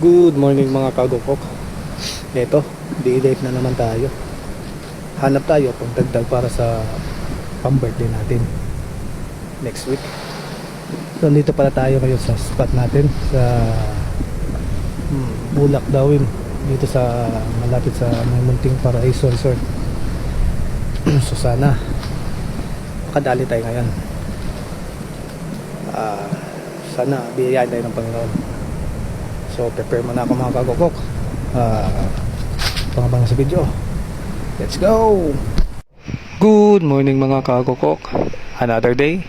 Good morning mga kagokok. Ito, di-date na naman tayo. Hanap tayo kung dagdag para sa pang-birthday natin. Next week. So, dito pala tayo ngayon sa spot natin sa hmm, Bulak Dawin. Dito sa malapit sa may munting Paraiso Resort. so sana makadali tayo ngayon. Ah, sana biyayaan tayo ng Panginoon. So, prepare muna ako mga kagokok. Ah, pangabang sa video. Let's go! Good morning mga kagokok. Another day,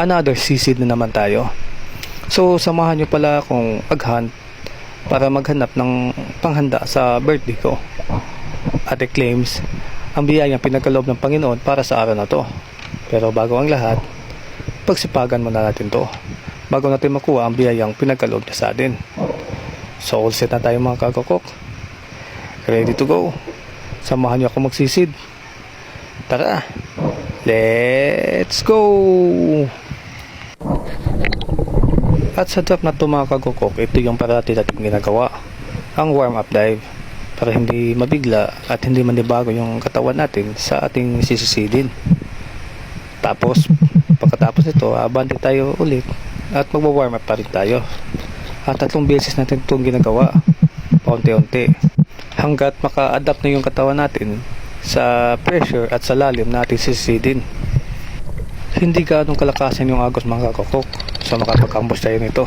another season na naman tayo. So, samahan nyo pala akong aghunt para maghanap ng panghanda sa birthday ko. At claims, ang biyayang pinagkaloob ng Panginoon para sa araw na to. Pero bago ang lahat, pagsipagan muna natin to bago natin makuha ang biyayang pinagkaloob niya sa atin. So all set na tayo mga kagokok. Ready to go. Samahan niyo ako magsisid. Tara. Let's go! At sa drop na to mga kagokok, ito yung parati natin ginagawa. Ang warm up dive para hindi mabigla at hindi manibago yung katawan natin sa ating sisisidin. Tapos, pagkatapos nito, abante tayo ulit at magwa-warm up pa rin tayo. At tatlong beses natin itong ginagawa, paunti-unti. Hanggat maka-adapt na yung katawan natin sa pressure at sa lalim na ating sisisidin. Hindi ganong kalakasan yung agos mga kakokok, so makapag-ambos tayo nito.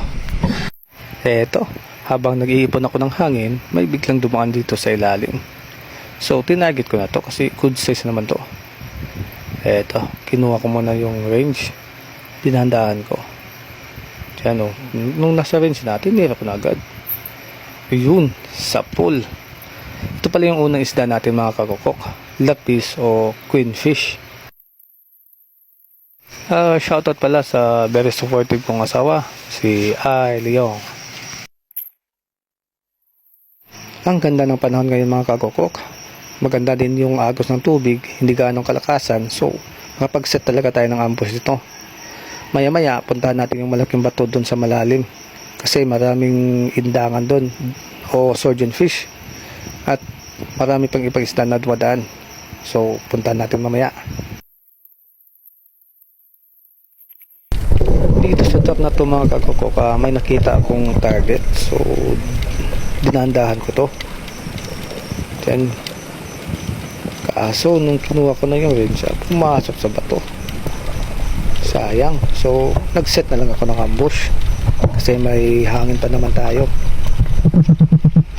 Eto, habang nag-iipon ako ng hangin, may biglang dumaan dito sa ilalim. So, tinagit ko na to kasi good size naman to. Eto, kinuha ko muna yung range. Pinandahan ko. Diyan o. Nung nasa range natin, nira ko na agad. Yun, sa pool. Ito pala yung unang isda natin mga kakokok. Lapis o queen fish. Ah, shoutout pala sa very supportive kong asawa, si Ai Leong. Ang ganda ng panahon ngayon mga kakokok. Maganda din yung agos ng tubig, hindi gaanong kalakasan. So, makapag-set talaga tayo ng ambush dito. Maya-maya, puntahan natin yung malaking bato doon sa malalim. Kasi maraming indangan doon o surgeon fish. At marami pang ipag-isda na dumadaan. So, puntahan natin mamaya. Dito sa top na to mga kakokok, ah, may nakita akong target. So, dinandahan ko to. Then, kaso nung kinuha ko na yung range, pumasok sa bato. Sayang. So, nag-set na lang ako ng ambush. Kasi may hangin pa naman tayo.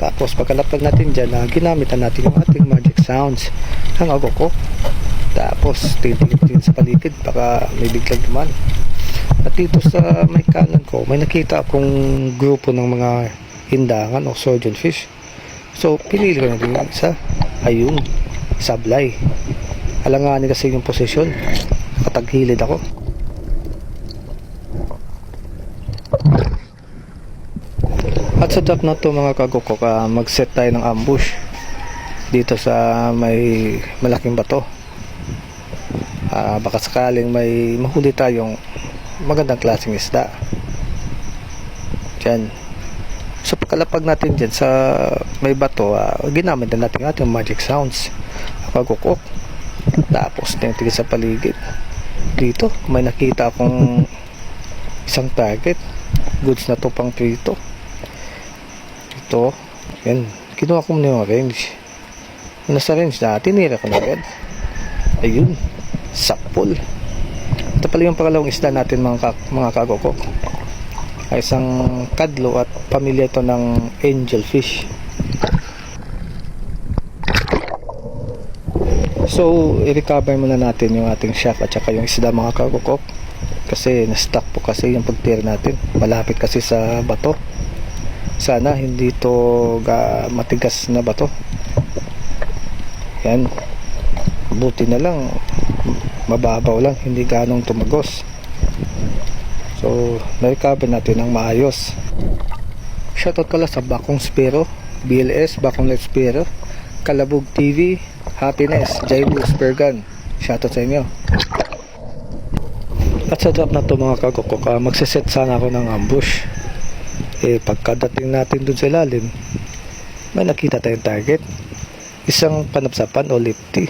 Tapos, pagkalapag natin dyan, ah, ginamitan natin yung ating magic sounds. Ang ako ko. Tapos, titigil din sa paligid. Baka may biglang duman. At dito sa may kanan ko, may nakita akong grupo ng mga hindangan o surgeon fish. So, pinili ko na din yung isa. Ayun, sablay. Alanganin kasi yung posisyon. Nakataghilid ako. At sa drop na to mga kagukok, ah, mag-set tayo ng ambush dito sa may malaking bato. Ah, baka sakaling may mahuli tayong magandang klaseng isda. Diyan. So pagkalapag natin dyan sa may bato, ah, ginamit na natin ating magic sounds. Kagukok. Tapos tingin sa paligid. Dito, may nakita akong isang target. Goods na to pang prito. Ito, yan. Kinuha ko muna yung range. Yung nasa range na, tinira ko na agad. Ayun, sapol. Ito pala yung pangalawang isda natin mga, ka, mga kagokok. Ay isang kadlo at pamilya ito ng angel fish. So, i-recover muna natin yung ating shaft at saka yung isda mga kagokok. Kasi na-stuck po kasi yung pagtira natin. Malapit kasi sa bato. Sana hindi to ga matigas na bato. Yan. Buti na lang mababaw lang, hindi ganong tumagos. So, na-recover natin ng maayos. Shoutout pala sa Bakong Spiro, BLS, Bakong Let's Spiro, Kalabog TV, Happiness, Jaibu Spurgan. Shoutout sa inyo. At sa drop na to mga kagokok, uh, magsiset sana ako ng ambush. Eh, pagkadating natin dun sa ilalim, may nakita tayong target. Isang panapsapan o lifty.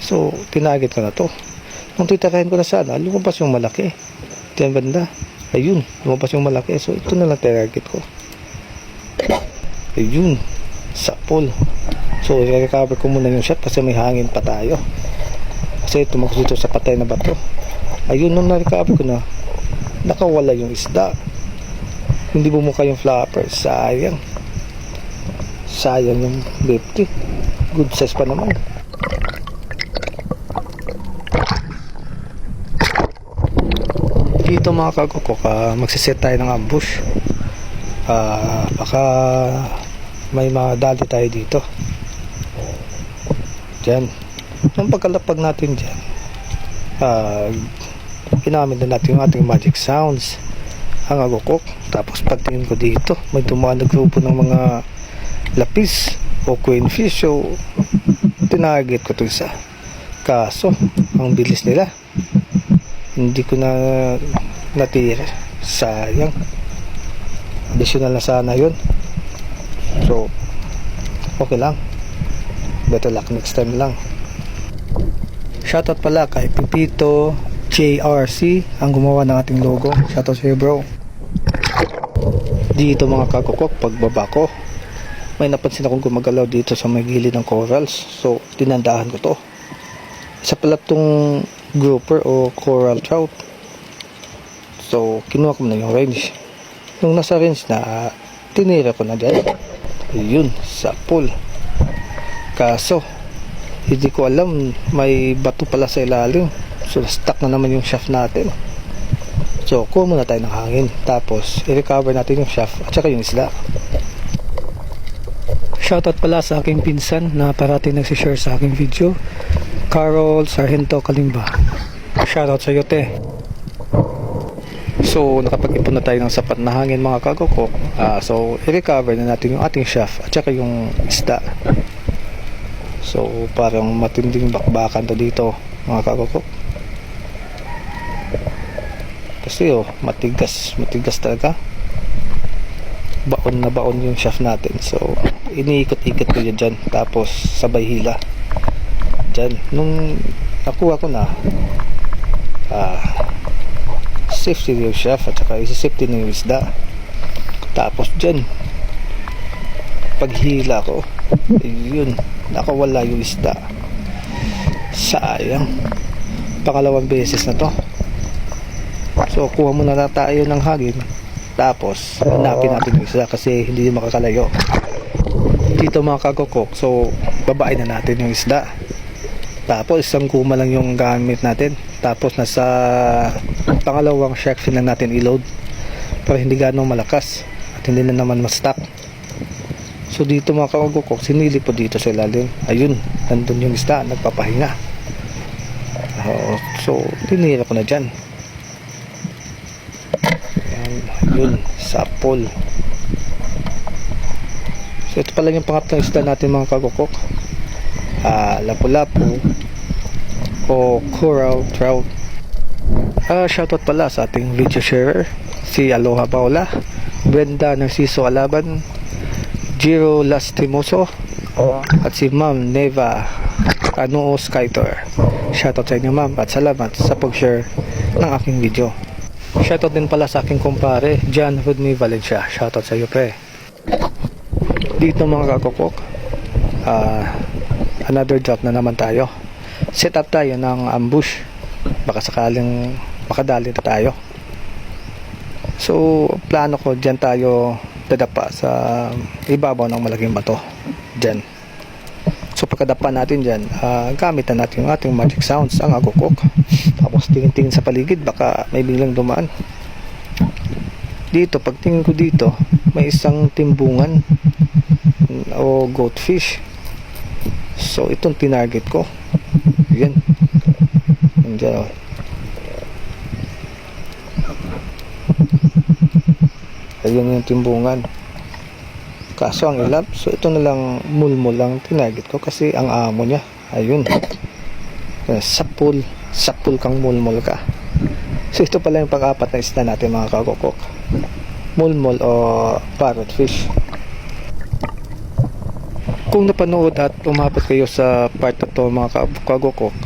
So, tinarget ko na to. Nung titirahin ko na sana, lumabas yung malaki. Ito yung banda. Ayun, lumabas yung malaki. So, ito na lang target ko. Ayun, sa pool. So, i-recover ko muna yung shot kasi may hangin pa tayo. Kasi tumagos dito sa patay na bato. Ayun, nung na-recover ko na, nakawala yung isda. Hindi bumuka yung flopper. Sayang. Sayang yung 50. Good size pa naman. Dito mga kagukok, uh, magsiset tayo ng ambush. Ah, baka may mga dali tayo dito. Diyan. Nung pagkalapag natin dyan, ah, ginamit na natin yung ating magic sounds ang agukok. Tapos pagtingin ko dito, may dumaan na grupo ng mga lapis o queenfish. So, tinarget ko ito isa. Kaso, ang bilis nila. Hindi ko na natira. Sayang. Additional na sana yun. So, okay lang. Better luck next time lang. Shoutout pala kay Pipito JRC ang gumawa ng ating logo. Shoutout sa iyo bro. Dito mga kakukok, pagbaba ko, may napansin akong gumagalaw dito sa may gilid ng corals. So, tinandahan ko to. Isa pala tong grouper o coral trout. So, kinuha ko na yung range. Nung nasa range na, tinira ko na dyan. Yun, sa pool. Kaso, hindi ko alam, may bato pala sa ilalim. So, stuck na naman yung shaft natin. So, kuha muna tayo ng hangin. Tapos, i-recover natin yung shaft at saka yung isla. Shoutout pala sa aking pinsan na parating nagsishare sa aking video. Carol Sargento Kalimba. Shoutout sa iyo, te. So, nakapag-ipon na tayo ng sapat na hangin mga kagokok. Ah, so, i-recover na natin yung ating shaft at saka yung isda. So, parang matinding bakbakan to dito mga kagokok. Kasi oh, matigas, matigas talaga. Baon na baon yung shaft natin. So, iniikot-ikot ko yun dyan. Tapos, sabay hila. Dyan. Nung nakuha ko na, ah, safety yung shaft at saka isi-safety yung isda. Tapos dyan, paghila ko, yun, nakawala yung isda. Sayang. Pangalawang beses na to. So, kuha muna na tayo ng hagin. Tapos, hanapin natin yung isda kasi hindi yung makakalayo. Dito mga kagokok, so, babae na natin yung isda. Tapos, isang kuma lang yung gamit natin. Tapos, nasa pangalawang shark lang natin i-load para hindi ganong malakas at hindi na naman ma-stuck. So, dito mga kagokok, sinili po dito sa ilalim. Ayun, nandun yung isda, nagpapahinga. Oo, so, tinira ko na dyan. Yun, sa pool. So, ito pala yung pangatlong isda natin mga kagokok. Ah, lapu-lapu o coral trout. Ah, shoutout pala sa ating video sharer, si Aloha Paula, Brenda Narciso Alaban, Jiro Lastimoso, at si Ma'am Neva Anuo Skytor. Shoutout sa inyo ma'am at salamat sa pag-share ng aking video. Shoutout din pala sa aking kumpare, John Rodney Valencia. Shoutout sa iyo pre. Dito mga kakokok, ah, another drop na naman tayo. Set up tayo ng ambush. Baka sakaling makadali na tayo. So, plano ko dyan tayo dadapa sa ibabaw ng malaking bato. Dyan. So, pagkadapa natin dyan, ah, gamit na natin yung ating magic sounds, ang agukok. Tapos, tingin-tingin sa paligid, baka may biglang dumaan. Dito, pagtingin ko dito, may isang timbungan o goatfish. So, itong tinarget ko. Yan. Nandiyan, oh. Ayun yung timbungan. Kaso ang ilap, so ito na lang mulmul lang tinarget ko kasi ang amo niya. Ayun. Kaya Sapul, sapul kang mulmul ka. So ito pala yung pang-apat na isda natin mga kakokok. mulmol o parrotfish. Kung napanood at umabot kayo sa part na to mga ka- kagukok,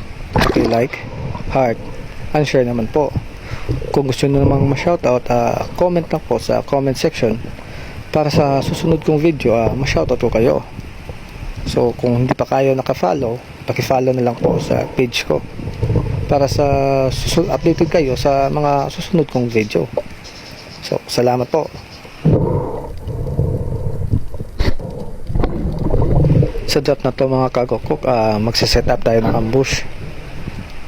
like, heart, and share naman po. Kung gusto nyo namang ma-shoutout, ah, comment lang po sa comment section para sa susunod kong video, ah, ma-shoutout ko kayo. So, kung hindi pa kayo naka-follow, paki-follow na lang po sa page ko para sa susun- updated kayo sa mga susunod kong video. So, salamat po. Sa drop na to mga kagokok, ah, magsiset up tayo ng ambush.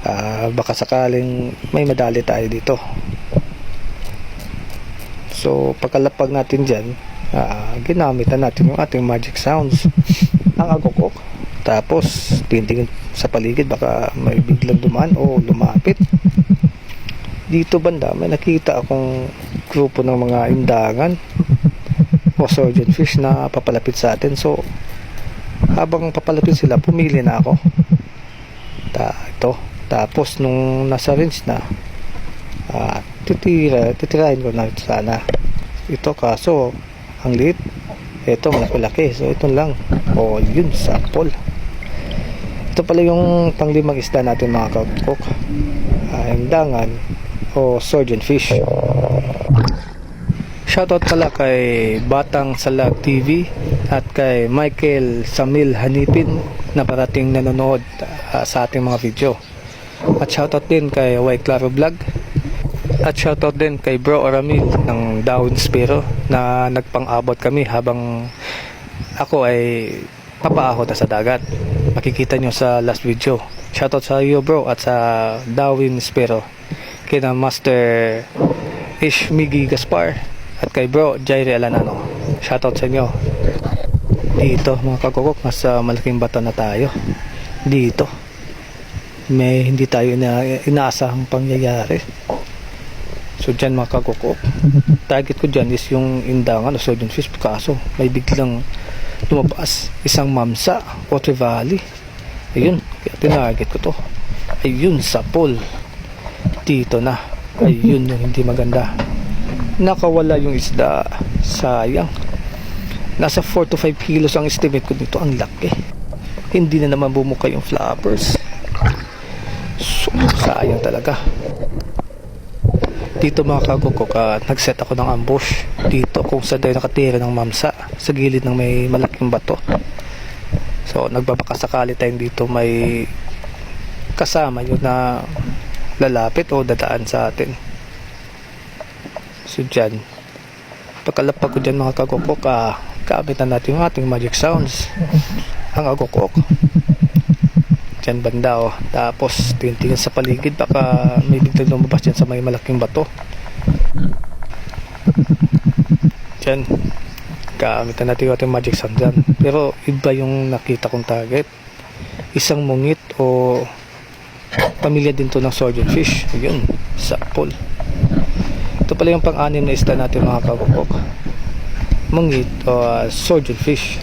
Ah, baka sakaling may madali tayo dito. So, pagkalapag natin dyan, ah, ginamit na natin yung ating magic sounds. Ang agokok. Tapos, titingin sa paligid, baka may biglang dumaan o lumapit. Dito banda, may nakita akong grupo ng mga indangan o surgeon fish na papalapit sa atin. So, habang papalapit sila, pumili na ako. Ta ito. Tapos, nung nasa range na, ah, titira, titirahin ko na sana. Ito kaso, ang liit. Ito, malaki-laki. So, ito lang. O, yun, sample. Ito pala yung panglimang isda natin mga kakok. Uh, dangan o surgeon fish. Shoutout pala kay Batang Salag TV at kay Michael Samil Hanipin na parating nanonood ah, sa ating mga video. At shoutout din kay White Claro Vlog at shoutout din kay Bro Oramil ng Down Spiro na nagpang-abot kami habang ako ay papaahot sa dagat. Makikita nyo sa last video. Shoutout sa iyo bro at sa Darwin Spiro. Kina Master Ish Migi Gaspar at kay bro Jairi Alanano. Shoutout sa inyo. Dito mga kagukok, nasa malaking bato na tayo. Dito. May hindi tayo ina inaasahang pangyayari. So dyan mga kagukok. Target ko dyan is yung indangan o surgeon fish. Kaso may biglang lumabas isang mamsa o trevally. Ayun, kaya tinarget ko to. Ayun sa pool. Dito na. Ayun yung hindi maganda. Nakawala yung isda. Sayang. Nasa 4 to 5 kilos ang estimate ko dito. Ang laki. Hindi na naman bumuka yung flappers. So, sayang talaga. Dito mga kagukok, uh, nag-set ako ng ambush. Dito kung saan tayo nakatira ng mamsa. Sa gilid ng may malaking bato. So, nagbabakasakali tayong dito may kasama yun na lalapit o dadaan sa atin. So, dyan. Pagkalapag ko dyan mga kagukok, ah, gamit na natin yung ating magic sounds. Ang agukok. Dyan banda oh. Tapos tingin sa paligid baka may biglang lumabas dyan sa may malaking bato. Dyan. Gamit na natin yung magic sound dyan. Pero iba yung nakita kong target. Isang mungit o pamilya din to ng surgeon fish. Ayun. Sa pool. Ito pala yung pang-anim na isda natin mga kabukok. Mungit o uh, surgeon fish.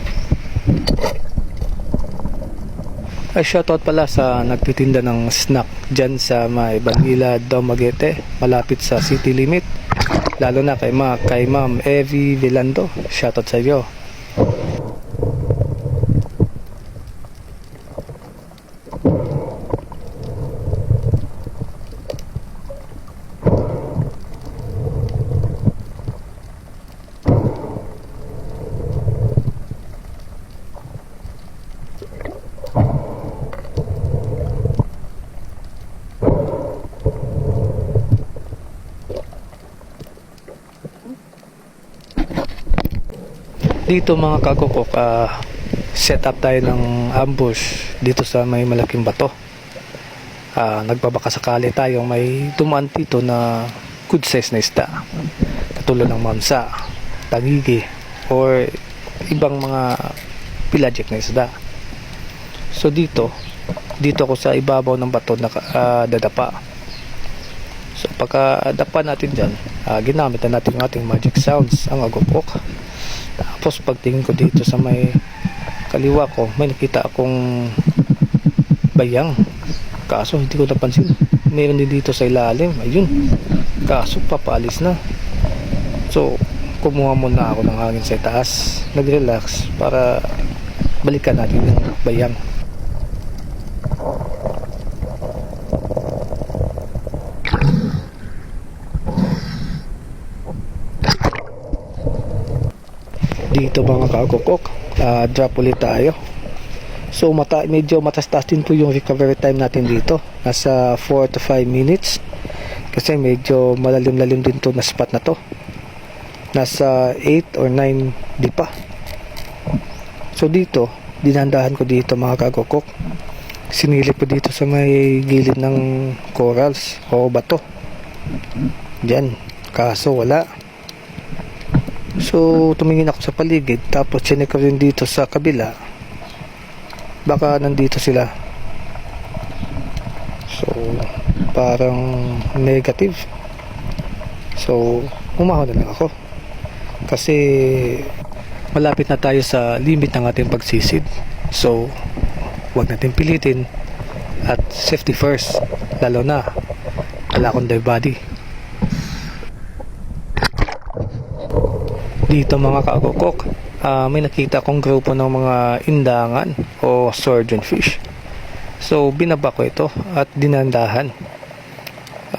Ay, shoutout pala sa nagtitinda ng snack dyan sa may Banila, Dumaguete, malapit sa city limit. Lalo na kay, ma, kay Ma'am Evie Vilando. Shoutout sa iyo. Dito mga kagukok, ah, set up tayo ng ambush dito sa may malaking bato. Ah, nagbabakasakali tayo may dumaan dito na good size na isda. Katulad ng mamsa, tangigi, or ibang mga pelagic na isda. So dito, dito ako sa ibabaw ng bato na ah, dadapa. So pagka dapa natin dyan, ah, ginamit na natin yung ating magic sounds, ang agupok. Tapos pagtingin ko dito sa may kaliwa ko, may nakita akong bayang. Kaso hindi ko napansin. Meron din dito sa ilalim. Ayun. Kaso papalis na. So, kumuha muna ako ng hangin sa taas, nag-relax para balikan natin yung bayang. Dito mga kakukok, ah, drop ulit tayo. So mata medyo matastas din po yung recovery time natin dito. Nasa 4 to 5 minutes. Kasi medyo malalim-lalim din to na spot na to. Nasa 8 or 9 di pa. So dito, dinandahan ko dito mga kagokok. Sinilip ko dito sa may gilid ng corals o bato. Diyan. Kaso wala. So tumingin ako sa paligid tapos chinek ko rin dito sa kabila. Baka nandito sila. So parang negative. So umahon na lang ako. Kasi malapit na tayo sa limit ng ating pagsisid. So wag natin pilitin at safety first lalo na wala akong dive body dito mga kaagokok. Ah, may nakita akong grupo ng mga indangan o surgeon fish. So binaba ko ito at dinandahan.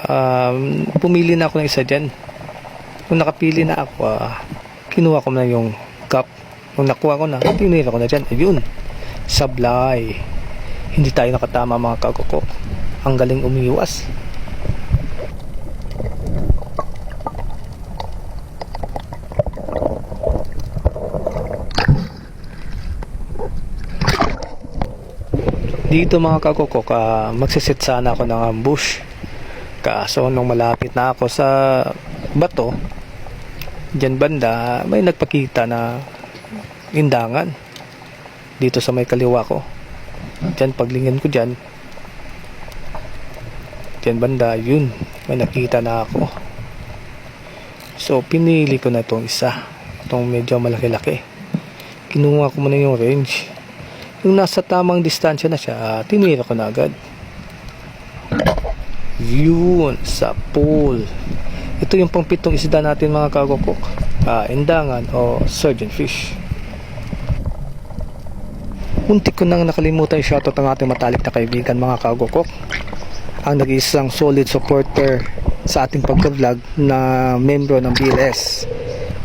Um, pumili na ako ng isa dyan. Nung nakapili na ako ah, kinuha ko na yung cup. Nung nakuha ko na tinira ko na dyan ayun sablay. Hindi tayo nakatama mga kagokok ang galing umiwas Dito mga kakukok, ah, magsisit sana ako ng ambush. Kaso nung malapit na ako sa bato, dyan banda, may nagpakita na indangan. Dito sa may kaliwa ko. Dyan paglingin ko dyan. Dyan banda, yun. May nakita na ako. So, pinili ko na itong isa. Itong medyo malaki-laki. Kinuha ko muna yung range yung nasa tamang distansya na siya, ah, tinira ko na agad. Yun, sa pool. Ito yung pangpitong isda natin mga kagokok. Ah, indangan o surgeon fish. Muntik ko nang nakalimutan yung shoutout ng ating matalik na kaibigan mga kagokok. Ang nag-iisang solid supporter sa ating pagka-vlog na membro ng BLS.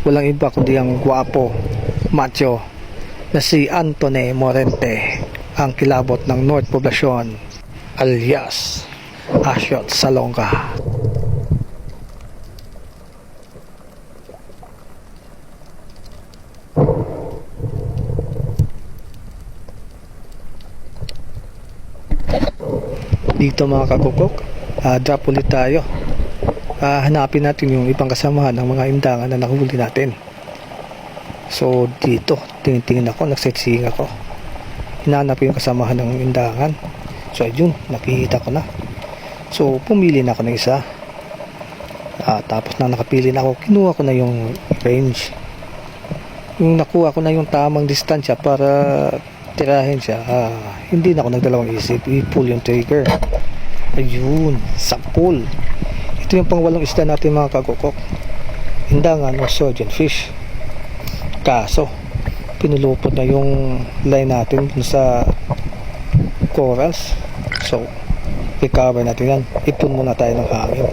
Walang iba kundi ang guwapo, macho, na si Antone Morente ang kilabot ng North Poblacion alias Asyot Salonga. Dito mga kakukok ah, drop ulit tayo. Ah, hanapin natin yung ibang kasamahan ng mga indangan na nahuli natin So dito, tingin-tingin ako, nagsightseeing ako. Hinanap yung kasamahan ng indangan. So ayun, nakikita ko na. So pumili na ako ng isa. Ah, tapos na nakapili na ako, kinuha ko na yung range. Yung nakuha ko na yung tamang distansya para tirahin siya. Ah, hindi na ako nagdalawang isip, i-pull yung trigger. Ayun, sa pull. Ito yung pangwalong isda natin mga kagukok. Indangan o surgeon fish. Kaso, pinulupot na yung line natin sa corals. So, recover natin yan. Ipon muna tayo ng hangin.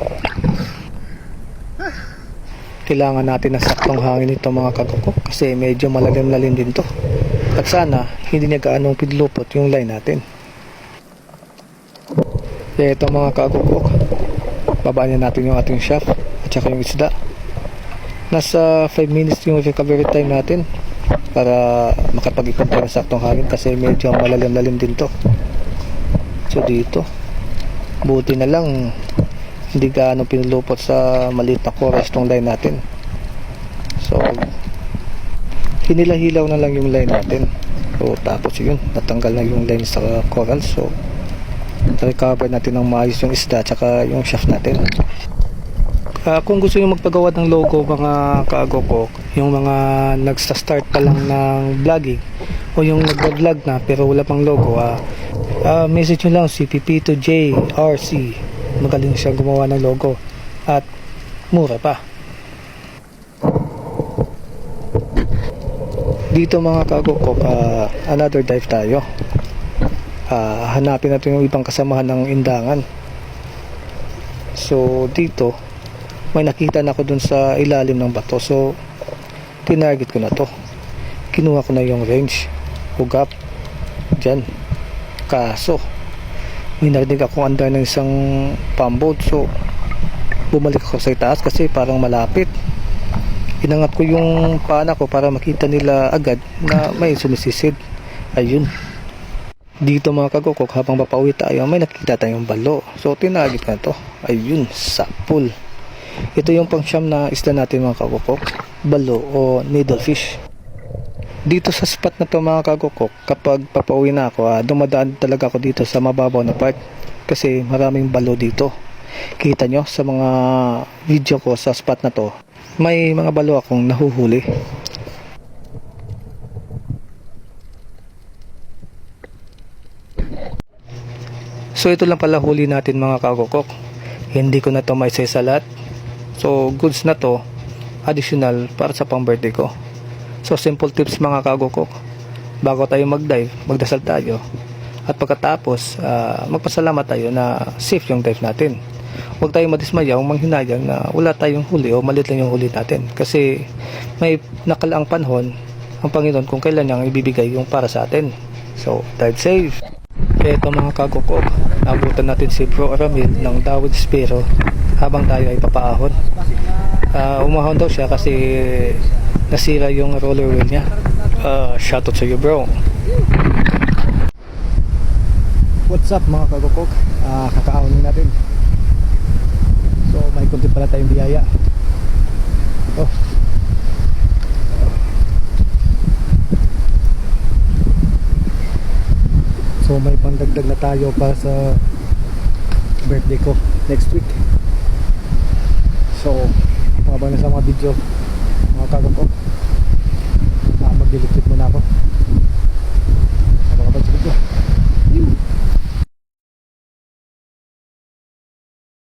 Kailangan natin ng saktong hangin ito mga kagukok kasi medyo malalim-lalim din to. At sana, hindi na gaanong pinulupot yung line natin. Kaya ito mga kagukok, babaan na natin yung ating shaft at saka yung isda nasa 5 minutes yung recovery time natin para makapag-ikot tayo ng saktong hangin kasi medyo malalim-lalim din to. So dito. Buti na lang hindi gaano pinulupot sa maliit na chorus tong line natin. So hinilahilaw na lang yung line natin. So tapos yun natanggal na yung line sa coral so recover natin ng maayos yung isda tsaka yung shaft natin Ah, kung gusto nyo magpagawa ng logo mga kaagokok, yung mga nagsa-start pa lang ng vlogging o yung nag-vlog na pero wala pang logo, ah, ah, message nyo lang si Pipito JRC. Magaling siya gumawa ng logo at mura pa. Dito mga kagokok, ah, another dive tayo. Ah, hanapin natin yung ibang kasamahan ng indangan. So dito, may nakita na ako dun sa ilalim ng bato. So, tinarget ko na to. Kinuha ko na yung range. Hugap. Diyan. Kaso, may narinig akong andar ng isang pamboat. So, bumalik ako sa itaas kasi parang malapit. Inangat ko yung pana ko para makita nila agad na may sumisisid. Ayun. Dito mga kagokok, habang papauwi tayo, may nakita tayong balo. So, tinagit ko na to. Ayun, sapul. Ito yung pangsyam na isda natin mga kagokok. Balo o needlefish. Dito sa spot na to mga kagokok, kapag papauwi na ako, ah, dumadaan talaga ako dito sa mababaw na part. Kasi maraming balo dito. Kita nyo sa mga video ko sa spot na to, may mga balo akong nahuhuli. So ito lang pala huli natin mga kagokok. Hindi ko na to may sa lahat. So goods na to additional para sa pang birthday ko. So simple tips mga kagokok. Bago tayo mag-dive, magdasal tayo. At pagkatapos, ah, magpasalamat tayo na safe yung dive natin. Huwag tayong madismaya o manghinayang na wala tayong huli o malit lang yung huli natin. Kasi may nakalaang panahon ang Panginoon kung kailan niyang ibibigay yung para sa atin. So, dive safe. Ito mga kagokok, nabutan natin si Bro Ramil ng Dawid Spiro habang tayo ay papaahon. Ah, umahon daw siya kasi nasira yung roller wheel niya. Uh, shoutout sa iyo bro. What's up mga kagokok? Ah, kakaahonin natin. So may kunti pala tayong biyaya. Oh. So may pandagdag na tayo para sa birthday ko next week. So, mabang na sa mga video mga kagokok. Ah, mag-delete muna ako. Habang kapag sa video.